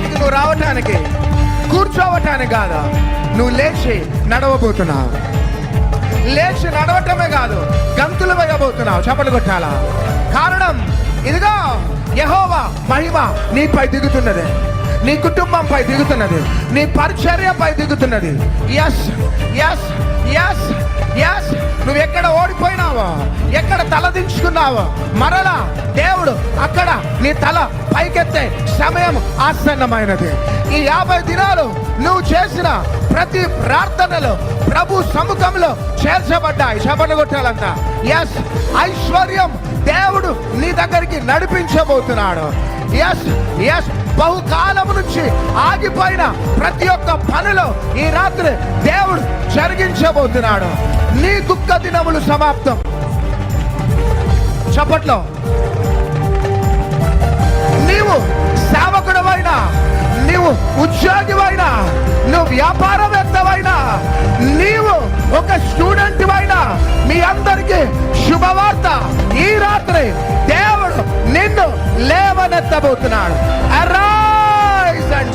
మందిరానికి నువ్వు రావటానికి కూర్చోవటానికి కాదు? నువ్వు లేచి నడవబోతున్నావు. లేచి నడవటమే కాదు గంతులు వేయబోతున్నావు చప్పలు కొట్టాలా? కారణం ఇదిగో యహోవా మహిమ నీపై దిగుతున్నది. నీ కుటుంబంపై దిగుతున్నది. నీ పరిచర్యపై దిగుతున్నది. ఎస్ ఎస్ ఎస్ ఓడిపోయినావో ఎక్కడ తలదించుకున్నావో మరలా దేవుడు అక్కడ నీ తల పైకెత్తే సమయం ఆసన్నమైనది. ఈ యాభై దినాలు నువ్వు చేసిన ప్రతి ప్రార్థనలో ప్రభు సముఖంలో చేర్చబడ్డాయి. శబన కొట్టాలంట. ఎస్ ఐశ్వర్యం దేవుడు నీ దగ్గరికి నడిపించబోతున్నాడు. ఎస్ ఎస్ బహుకాలం నుంచి ఆగిపోయిన ప్రతి ఒక్క పనిలో ఈ రాత్రి దేవుడు జరిగించబోతున్నాడు. నీ దుఃఖ దినములు సమాప్తం. చప్పట్లో. నీవు సేవకుడవైనా నీవు ఉద్యోగివైనా నువ్వు వ్యాపారవేత్తవైనా నీవు ఒక స్టూడెంట్ అయినా మీ అందరికీ శుభవార్త. ఈ రాత్రి దేవుడు నిన్ను లేవనెత్తబోతున్నాడు. Arise and